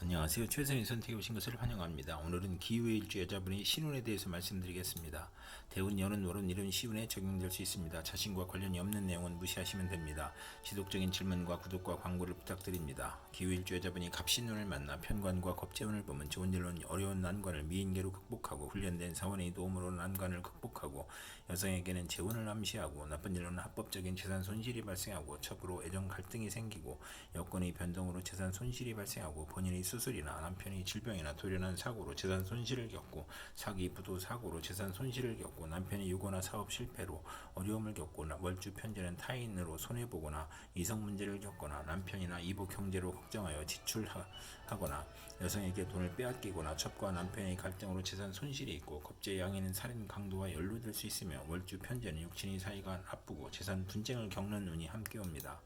안녕하세요. 최선의 선택에 오신 것을 환영합니다. 오늘은 기후일주 여자분의 신운에 대해서 말씀드리겠습니다. 대운, 연운, 월운, 이런 시운에 적용될 수 있습니다. 자신과 관련이 없는 내용은 무시하시면 됩니다. 지속적인 질문과 구독과 광고를 부탁드립니다. 기후일주 여자분이 갑신운을 만나 편관과 겁재운을 보면 좋은 일로는 어려운 난관을 미인계로 극복하고 훈련된 사원의 도움으로 난관을 극복하고 여성에게는 재혼을 암시하고 나쁜 일로는 합법적인 재산 손실이 발생하고 첩으로 애정 갈등이 생기고 여건의 변동으로 재산 손실이 발생하고 본인의 수술이나 남편의 질병이나 돌연한 사고로 재산 손실을 겪고 사기 부도 사고로 재산 손실을 겪고 남편의 유고나 사업 실패로 어려움을 겪고 월주 편제는 타인으로 손해 보거나 이성 문제를 겪거나 남편이나 이복 형제로 걱정하여 지출하거나 여성에게 돈을 빼앗기거나 첩과 남편의 갈등으로 재산 손실이 있고 겁제 양에는 살인 강도와 연루될 수 있으며 월주 편제는 육친의 사이가 나쁘고 재산 분쟁을 겪는 운이 함께 옵니다.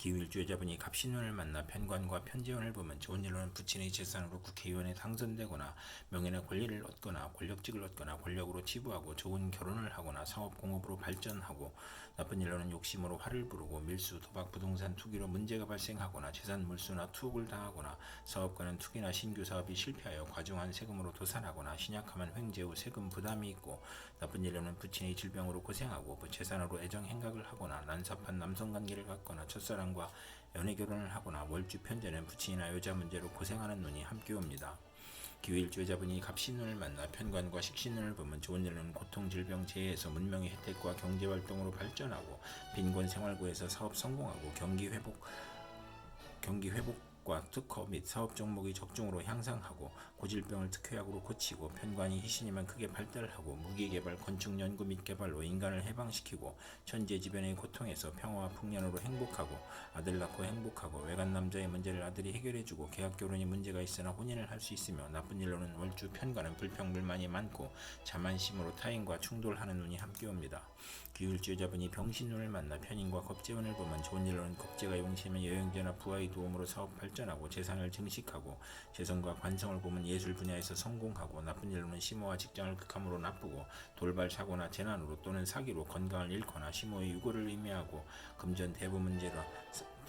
기후일주 여자분이 갑신운을 만나 편관과 편재운을 보면 좋은 일로는 부친의 재산으로 국회의원에 당선되거나 명예나 권리를 얻거나 권력직을 얻거나 권력으로 치부하고 좋은 결혼을 하거나 사업 공업으로 발전하고 나쁜 일로는 욕심으로 화를 부르고 밀수 도박 부동산 투기로 문제가 발생하거나 재산 물수나 투옥을 당하거나 사업가는 투기나 신규 사업이 실패하여 과중한 세금으로 도산하거나 신약하면 횡재 후 세금 부담이 있고 나쁜 일로는 부친의 질병으로 고생하고 그 재산으로 애정 행각을 하거나 난삽한 남성 관계를 갖거나 첫사랑과 연애 결혼을 하거나 월주 편제는 부친이나 여자 문제로 고생하는 눈이 함께 옵니다. 기후일주 여자분이 갑신운을 만나 편관과 식신운을 보면 좋은 일로는 고통, 질병, 재해에서 문명의 혜택과 경제 활동으로 발전하고 빈곤 생활고에서 사업 성공하고 경기 회복 경기 회복 과 특허 및 사업 종목의 적중으로 향상하고 고질병을 특효약으로 고치고 편관이 희신이면 크게 발달하고 무기개발, 건축 연구 및 개발로 인간을 해방시키고 천재지변의 고통에서 평화와 풍년으로 행복하고 아들 낳고 행복하고 외간 남자의 문제를 아들이 해결해주고 계약 결혼이 문제가 있으나 혼인을 할 수 있으며 나쁜 일로는 월주 편관은 불평불만이 많고 자만심으로 타인과 충돌하는 운이 함께 옵니다. 기울주 여자분이 병신운을 만나 편인과 겁재운을 보면 좋은 일로는 겁재가 용시면 여행제나 부하의 도움으로 사업 발전하고 재산을 증식하고 재성과 관성을 보면 예술 분야에서 성공하고 나쁜 일로는 심호와 직장을 극함으로 나쁘고 돌발 사고나 재난으로 또는 사기로 건강을 잃거나 심호의 유고를 의미하고 금전 대부 문제로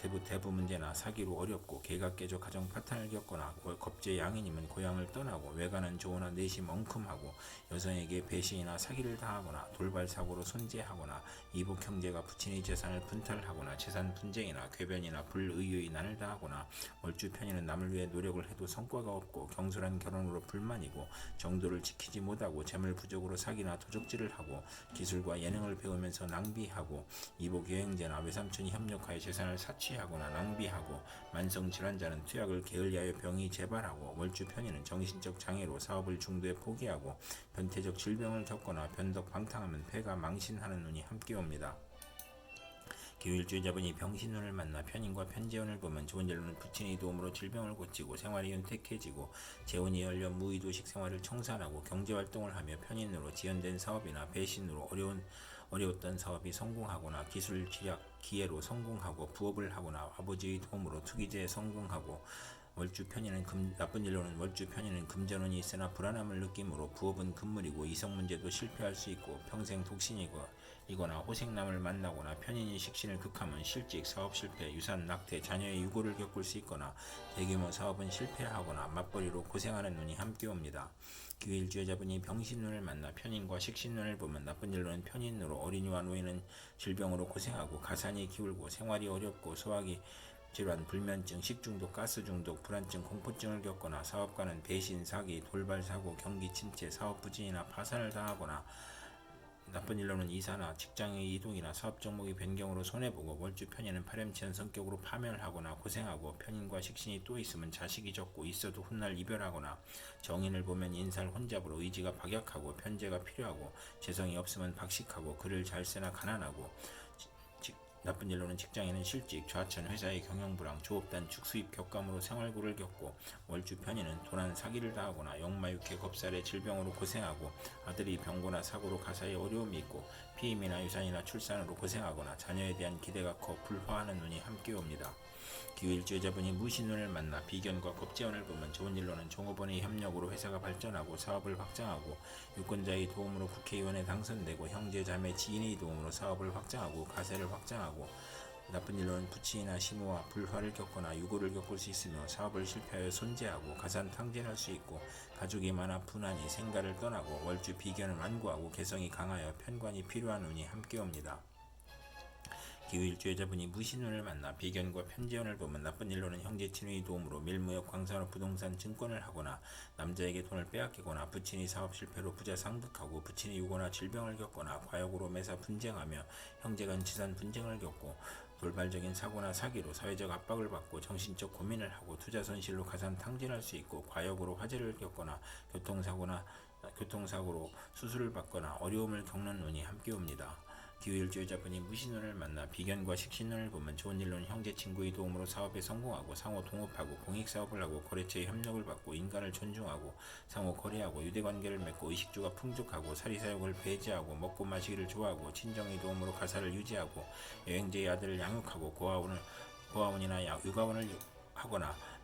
대부 대부 문제나 사기로 어렵고 개가 깨져 가정 파탄을 겪거나 겁제 양인이면 고향을 떠나고 외가는 조언나 내심 엉큼하고 여성에게 배신이나 사기를 당하거나 돌발 사고로 손재하거나 이복 형제가 부친의 재산을 분탈하거나 재산 분쟁이나 궤변이나 불의의 난을 당하거나 월주 편의는 남을 위해 노력을 해도 성과가 없고 경솔한 결혼으로 불만이고 정도를 지키지 못하고 재물 부족으로 사기나 도적질을 하고 기술과 예능을 배우면서 낭비하고 이복 여행제나 외삼촌이 협력하여 재산을 사치 취하거나 낭비하고 만성 질환자는 투약을 게을리하여 병이 재발하고 월주 편의는 정신적 장애로 사업을 중도에 포기하고 변태적 질병을 겪거나 변덕 방탕하면 폐가 망신하는 눈이 함께 옵니다. 기후일주자분이 병신운을 만나 편인과 편재운을 보면 좋은 일로는 부친의 도움으로 질병을 고치고 생활이 윤택해지고 재운이 열려 무의도식 생활을 청산하고 경제활동을 하며 편인으로 지연된 사업이나 배신으로 어려운 어려웠던 사업이 성공하거나 기술 지략 기회로 성공하고 부업을 하거나 아버지의 도움으로 투기제에 성공하고 월주 편의는 금, 나쁜 일로는 월주 편의는 금전운이 있으나 불안함을 느끼므로 부업은 금물이고 이성 문제도 실패할 수 있고 평생 독신이고 이거나 호생남을 만나거나 편인이 식신을 극하면 실직, 사업 실패, 유산 낙태, 자녀의 유고를 겪을 수 있거나 대규모 사업은 실패하거나 맞벌이로 고생하는 눈이 함께 옵니다. 기일주여자분이 병신눈을 만나 편인과 식신눈을 보면 나쁜 일로는 편인으로 어린이와 노인은 질병으로 고생하고 가산이 기울고 생활이 어렵고 소화기 질환, 불면증, 식중독, 가스중독, 불안증, 공포증을 겪거나 사업가는 배신, 사기, 돌발 사고, 경기 침체, 사업 부진이나 파산을 당하거나 나쁜 일로는 이사나 직장의 이동이나 사업 종목의 변경으로 손해보고 월주 편인은 파렴치한 성격으로 파멸을 하거나 고생하고 편인과 식신이 또 있으면 자식이 적고 있어도 훗날 이별하거나 정인을 보면 인살 혼잡으로 의지가 박약하고 편제가 필요하고 재성이 없으면 박식하고 글을 잘 쓰나 가난하고 나쁜 일로는 직장에는 실직, 좌천, 회사의 경영 불황, 조업 단축, 수입 격감으로 생활고를 겪고 월주 편의는 도난 사기를 당하거나 역마육회 겁살의 질병으로 고생하고 아들이 병고나 사고로 가사에 어려움이 있고 피임이나 유산이나 출산으로 고생하거나 자녀에 대한 기대가 커 불화하는 눈이 함께 옵니다. 기후일주 여자분이 무신운을 만나 비견과 겁재원을 보면 좋은 일로는 종업원의 협력으로 회사가 발전하고 사업을 확장하고 유권자의 도움으로 국회의원에 당선되고 형제 자매 지인의 도움으로 사업을 확장하고 가세를 확장하고 나쁜 일로는 부친이나 시모와 불화를 겪거나 유고를 겪을 수 있으며 사업을 실패하여 손재하고 가산 탕진할 수 있고 가족이 많아 분하니 생가를 떠나고 월주 비견을 완고하고 개성이 강하여 편관이 필요한 운이 함께 옵니다. 기후일주여자분이 무신운을 만나 비견과 편재운을 보면 나쁜 일로는 형제 친의 도움으로 밀무역 광산업 부동산 증권을 하거나 남자에게 돈을 빼앗기거나 부친이 사업 실패로 부자 상득하고 부친이 유고나 질병을 겪거나 과욕으로 매사 분쟁하며 형제 간 지산 분쟁을 겪고 돌발적인 사고나 사기로 사회적 압박을 받고 정신적 고민을 하고 투자 손실로 가산 탕진할 수 있고 과욕으로 화재를 겪거나 교통사고나 교통사고로 수술을 받거나 어려움을 겪는 운이 함께 옵니다. 기후일주여자분이 무신운을 만나 비견과 식신운을 보면 좋은 일로는 형제 친구의 도움으로 사업에 성공하고 상호 동업하고 공익사업을 하고 거래처의 협력을 받고 인간을 존중하고 상호 거래하고 유대관계를 맺고 의식주가 풍족하고 사리사욕을 배제하고 먹고 마시기를 좋아하고 친정의 도움으로 가사를 유지하고 여행제의 아들을 양육하고 고아원을 고아원이나 야- 육아원을 하거나 비-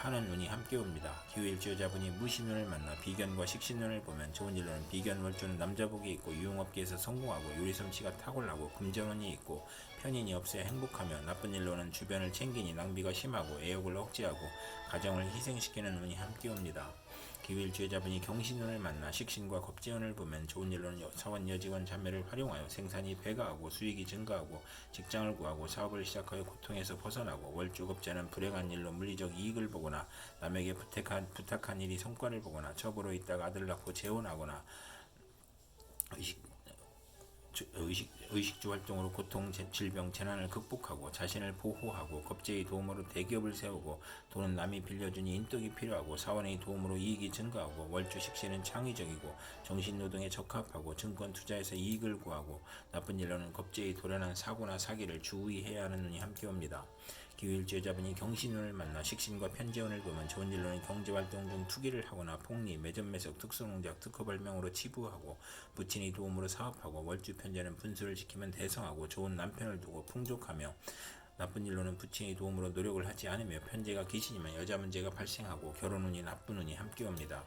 하는 운이 함께 옵니다. 기후일주여자분이 무신운을 만나 비견과 식신운을 보면 좋은 일로는 비견 월주는 남자복이 있고 유흥업계에서 성공하고 요리솜씨가 탁월하고 금전운이 있고 편인이 없어야 행복하며 나쁜 일로는 주변을 챙기니 낭비가 심하고 애욕을 억제하고 가정을 희생시키는 운이 함께 옵니다. 기후일주여자분이 경신운을 만나 식신과 겁재운을 보면 좋은 일로는 여- 사원 여직원 자매를 활용하여 생산이 배가하고 수익이 증가하고 직장을 구하고 사업을 시작하여 고통에서 벗어나고 월주겁자는 불행한 일로 물리적 이익을 보거나 남에게 부탁한, 부탁한 일이 성과를 보거나 첩으로 있다가 아들 낳고 재혼하거나 의식, 의식주 활동으로 고통, 재- 질병, 재난을 극복하고 자신을 보호하고 겁제의 도움으로 대기업을 세우고 돈은 남이 빌려주니 인덕이 필요하고 사원의 도움으로 이익이 증가하고 월주 식신은 창의적이고 정신노동에 적합하고 증권 투자에서 이익을 구하고 나쁜 일로는 겁제의 도련한 사고나 사기를 주의해야 하는 눈이 함께 옵니다. 기후일주여자분이 경신운을 만나 식신과 편재운을 보면 좋은 일로는 경제활동 중 투기를 하거나 폭리, 매점매석, 특수농작, 특허발명으로 치부하고 부친이 도움으로 사업하고 월주 편재는 분수를 지키면 대성하고 좋은 남편을 두고 풍족하며 나쁜 일로는 부친의 도움으로 노력을 하지 않으며 편재가 귀신이면 여자 문제가 발생하고 결혼 운이 나쁜 운이 함께 옵니다.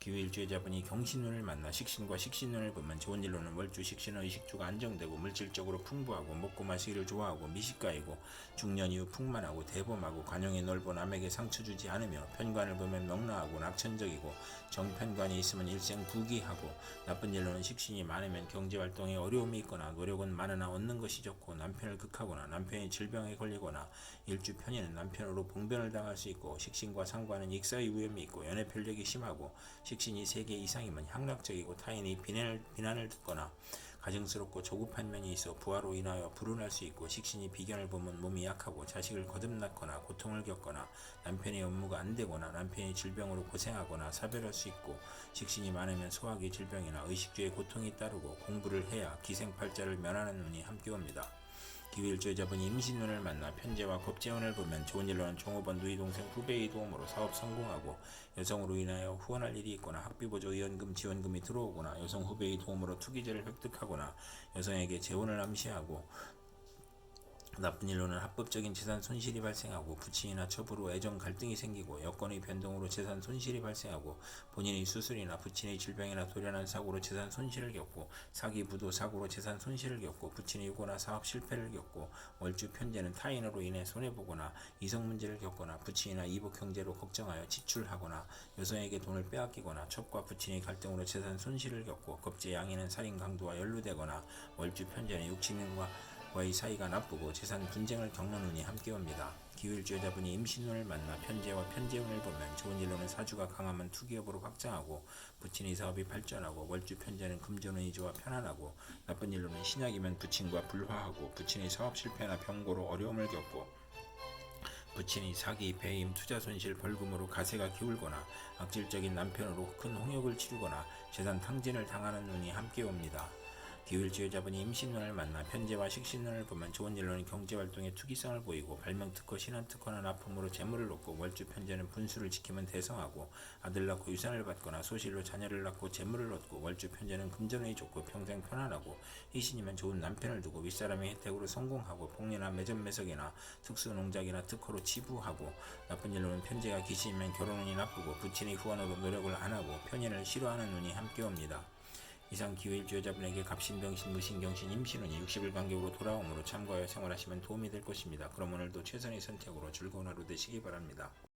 기후일주여자분이 경신운을 만나 식신과 식신운을 보면 좋은 일로는 월주 식신은 의식주가 안정되고 물질적으로 풍부하고 먹고 마시기를 좋아하고 미식가이고 중년 이후 풍만하고 대범하고 관용이 넓어 남에게 상처 주지 않으며 편관을 보면 명랑하고 낙천적이고 정편관이 있으면 일생 부귀하고 나쁜 일로는 식신이 많으면 경제활동에 어려움이 있거나 노력은 많으나 얻는 것이 적고 남편을 극하거나 남편이 질병에 걸리거나 일주 편의는 남편으로 봉변을 당할 수 있고 식신과 상관은 익사의 위험이 있고 연애 편력이 심하고 식신이 3개 이상이면 향락적이고 타인이 비난을, 비난을 듣거나 가증스럽고 조급한 면이 있어 부하로 인하여 불운할 수 있고 식신이 비견을 보면 몸이 약하고 자식을 거듭났거나 고통을 겪거나 남편의 업무가 안 되거나 남편이 질병으로 고생하거나 사별할 수 있고 식신이 많으면 소화기 질병이나 의식주의 고통이 따르고 공부를 해야 기생팔자를 면하는 운이 함께 옵니다. 기후일주여자분이 임신운을 만나 편재와 겁재운을 보면 좋은 일로는 종업원 누이 동생 후배의 도움으로 사업 성공하고 여성으로 인하여 후원할 일이 있거나 학비보조 의원금 지원금이 들어오거나 여성 후배의 도움으로 투기제를 획득하거나 여성에게 재혼을 암시하고 나쁜 일로는 합법적인 재산 손실이 발생하고 부친이나 첩으로 애정 갈등이 생기고 여건의 변동으로 재산 손실이 발생하고 본인의 수술이나 부친의 질병이나 돌연한 사고로 재산 손실을 겪고 사기 부도 사고로 재산 손실을 겪고 부친의 유고나 사업 실패를 겪고 월주 편제는 타인으로 인해 손해보거나 이성 문제를 겪거나 부친이나 이복 형제로 걱정하여 지출하거나 여성에게 돈을 빼앗기거나 첩과 부친의 갈등으로 재산 손실을 겪고 겁제 양이는 살인 강도와 연루되거나 월주 편제는 육친과 와의 사이가 나쁘고 재산 분쟁을 겪는 운이 함께 옵니다. 기후일주여자분이 임신운을 만나 편재와 편재운을 보면 좋은 일로는 사주가 강하면 투기업으로 확장하고 부친의 사업이 발전하고 월주 편재는 금전운이 좋아 편안하고 나쁜 일로는 신약이면 부친과 불화하고 부친의 사업 실패나 병고로 어려움을 겪고 부친이 사기, 배임, 투자 손실, 벌금으로 가세가 기울거나 악질적인 남편으로 큰 홍역을 치르거나 재산 탕진을 당하는 운이 함께 옵니다. 기울지여자분이 임신운을 만나 편재와 식신운을 보면 좋은 일로는 경제활동에 투기성을 보이고 발명특허, 신한특허나 납품으로 재물을 얻고 월주 편재는 분수를 지키면 대성하고 아들 낳고 유산을 받거나 소실로 자녀를 낳고 재물을 얻고 월주 편재는 금전운이 좋고 평생 편안하고 희신이면 좋은 남편을 두고 윗사람의 혜택으로 성공하고 복리나 매점매석이나 특수농작이나 특허로 치부하고 나쁜 일로는 편재가 기신이면 결혼운이 나쁘고 부친의 후원으로 노력을 안 하고 편인을 싫어하는 운이 함께 옵니다. 이상 기후일주 여자분에게 갑신병신, 무신경신, 임신운이 60일 간격으로 돌아오므로 참고하여 생활하시면 도움이 될 것입니다. 그럼 오늘도 최선의 선택으로 즐거운 하루 되시기 바랍니다.